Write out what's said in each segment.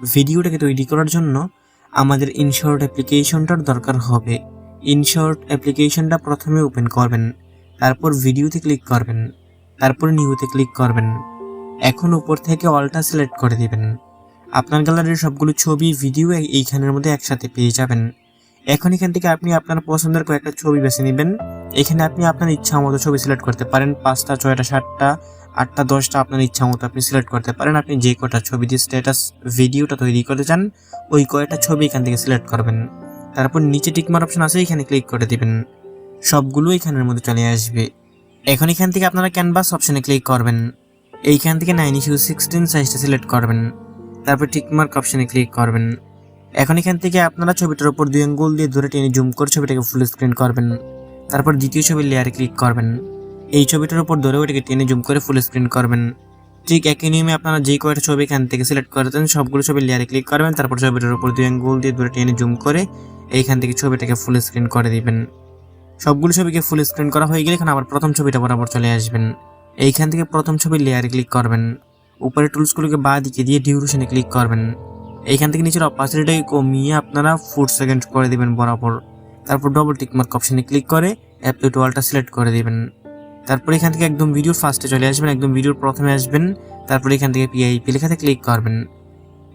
ভিডিওটাকে তৈরি করার জন্য আমাদের ইনশর্ট অ্যাপ্লিকেশনটার দরকার হবে। ইনশর্ট অ্যাপ্লিকেশনটা প্রথমে ওপেন করবেন, তারপর ভিডিওতে ক্লিক করবেন, তারপর নিউতে ক্লিক করবেন। এখন উপর থেকে অলটা সিলেক্ট করে দেবেন। আপনার গ্যালারির সবগুলো ছবি ভিডিও এইখানের মধ্যে একসাথে পেয়ে যাবেন। এখন এখান থেকে আপনি আপনার পছন্দের কয়েকটা ছবি বেছে নেবেন। এখানে আপনি আপনার ইচ্ছা মতো ছবি সিলেক্ট করতে পারেন, পাঁচটা, ছয়টা, সাতটা আটটা, দশটা আপনার ইচ্ছা মতো আপনি সিলেক্ট করতে পারেন। আপনি যে কটা ছবি দিয়ে স্ট্যাটাস ভিডিওটা তৈরি করতে চান, ওই কয়টা ছবি এখান থেকে সিলেক্ট করবেন। তারপর নিচে টিকমার অপশন আছে, এখানে ক্লিক করে দিবেন। সবগুলো এখানের মধ্যে চলে আসবে। এখন এখান থেকে আপনারা ক্যানভাস অপশনে ক্লিক করবেন। এইখান থেকে নাইন ইস্যু সিক্সটিন সাইজটা সিলেক্ট করবেন। তারপর টিকমার্ক অপশনে ক্লিক করবেন। এখন এখান থেকে আপনারা ছবিটার উপর দুই আঙ্গুল দিয়ে ধরে টেনে জুম করে ছবিটাকে ফুল স্ক্রিন করবেন। তারপর দ্বিতীয় ছবির লেয়ারে ক্লিক করবেন। এই ছবিটার উপর ধরে ওটাকে টেনে জুম করে ফুল স্ক্রিন করবেন। ঠিক একই নিয়মে আপনারা যে কয়েকটা ছবি এখান থেকে সিলেক্ট করেছেন সবগুলো ছবি লেয়ারে ক্লিক করবেন, তারপর ছবিটার উপর দুই আঙ্গুল দিয়ে ধরে টেনে জুম করে এইখান থেকে ছবিটাকে ফুল স্ক্রিন করে দিবেন। সবগুলো ছবিকে ফুল স্ক্রিন করা হয়ে গেলে এখানে আবার প্রথম ছবিটা বরাবর চলে আসবেন। এইখান থেকে প্রথম ছবি লেয়ারে ক্লিক করবেন। উপরে টুলসগুলোকে বা দিকে দিয়ে ডিউরেশনে ক্লিক করবেন। এইখান থেকে নিচের অপাসিটিটাকে কমিয়ে আপনারা ফুট সেকেন্ড করে দিবেন বরাবর। তারপর ডবল টিকমার্ক অপশনে ক্লিক করে অ্যাপ্লাই টু অলটা সিলেক্ট করে দিবেন। তারপর এখান থেকে একদম ভিডিওর ফার্স্টে চলে আসবেন, একদম ভিডিওর প্রথমে আসবেন, তারপর এখান থেকে পিআইপি লেখাতে ক্লিক করবেন।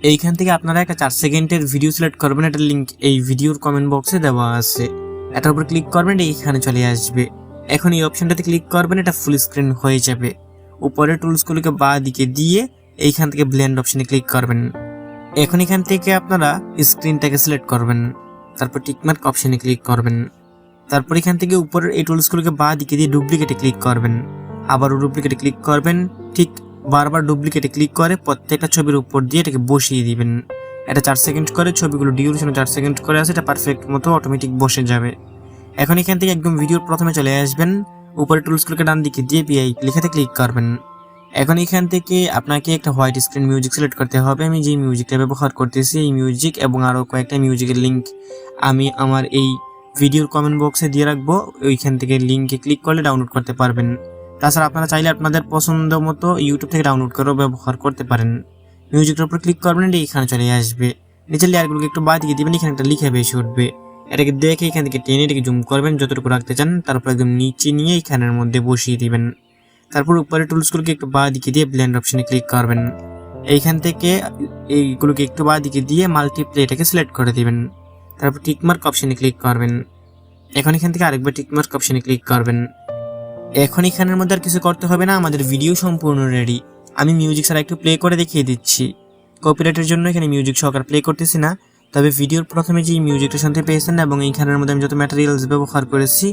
এইখান থেকে আপনারা একটা চার সেকেন্ডের ভিডিও সিলেক্ট করবেন এটার লিঙ্ক এই ভিডিওর কমেন্ট বক্সে দেওয়া আছে। এটার উপর ক্লিক করবেন, এইখানে চলে আসবে। এখন এই অপশনটাতে ক্লিক করবেন, এটা ফুল স্ক্রিন হয়ে যাবে। উপরে টুলসগুলোকে বা দিকে দিয়ে এইখান থেকে ব্লেন্ড অপশনে ক্লিক করবেন। এখন এখান থেকে আপনারা স্ক্রিনটাকে সিলেক্ট করবেন। তারপর টিকমার্ক অপশনে ক্লিক করবেন। তারপর এখান থেকে উপরের এই টুলসগুলোকে বা দিকে দিয়ে ডুপ্লিকেটে ক্লিক করবেন। আবারও ডুপ্লিকেটে ক্লিক করবেন। ঠিক বারবার ডুপ্লিকেটে ক্লিক করে প্রত্যেকটা ছবির উপর দিয়ে এটাকে বসিয়ে দিবেন। এটা চার সেকেন্ড করে, ছবিগুলো ডিউরেশনে চার সেকেন্ড করে আছে এটা পারফেক্ট মতো অটোমেটিক বসে যাবে। এখন এখান থেকে একদম ভিডিওর প্রথমে চলে আসবেন। উপরে টুলসগুলোকে ডান দিকে দিয়ে পিআই লেখাতে ক্লিক করবেন। এখন এখান থেকে আপনাকে একটা হোয়াইট স্ক্রিন মিউজিক সিলেক্ট করতে হবে। আমি যে মিউজিকটা ব্যবহার করতেছি, এই মিউজিক এবং আরও কয়েকটা মিউজিকের লিঙ্ক আমি আমার এই ভিডিওর কমেন্ট বক্সে দিয়ে রাখব। ওইখান থেকে লিঙ্কে ক্লিক করলে ডাউনলোড করতে পারবেন। তাছাড়া আপনারা চাইলে আপনাদের পছন্দ মতো ইউটিউব থেকে ডাউনলোড করেও ব্যবহার করতে পারেন। মিউজিকের উপর ক্লিক করবেন, এটা এখানে চলে আসবে। নিচের লেয়ারগুলোকে একটু বাদ দিয়ে দিবেন, এখানে একটা লিখে বেশি উঠবে। এটাকে দেখে এখান থেকে টেনে এটাকে জুম করবেন, যতটুকু রাখতে চান, তারপর একদম নিচে নিয়ে এখানের মধ্যে বসিয়ে দিবেন। তারপর উপরে টুলসগুলোকে একটু বা দিকে দিয়ে ব্লেন্ড অপশানে ক্লিক করবেন। এইখান থেকে এইগুলোকে একটু বা দিকে দিয়ে মাল্টিপ্লেটাকে সিলেক্ট করে দিবেন। তারপর টিকমার্ক অপশনে ক্লিক করবেন। এখন এখান থেকে আরেকবার টিকমার্ক অপশনে ক্লিক করবেন। এখন এখানের মধ্যে আর কিছু করতে হবে না, আমাদের ভিডিও সম্পূর্ণ রেডি আমি মিউজিক ছাড়া একটু প্লে করে দেখিয়ে দিচ্ছি। কপিরাইটের জন্য এখানে মিউজিক সহকার প্লে করতেছি না। তবে ভিডিওর প্রথমে যে মিউজিকটা শুনতে পেয়েছেন এবং এইখানের মধ্যে আমি যত ম্যাটেরিয়ালস ব্যবহার করেছি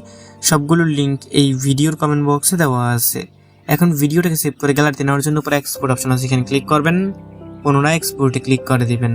সবগুলোর লিঙ্ক এই ভিডিওর কমেন্ট বক্সে দেওয়া আছে। এখন ভিডিওটাকে সেভ করে গ্যালারিতে নেওয়ার জন্য উপরে এক্সপোর্ট অপশন আছে। এখানে ক্লিক করবেন, পুনরায় এক্সপোর্টে ক্লিক করে দিবেন।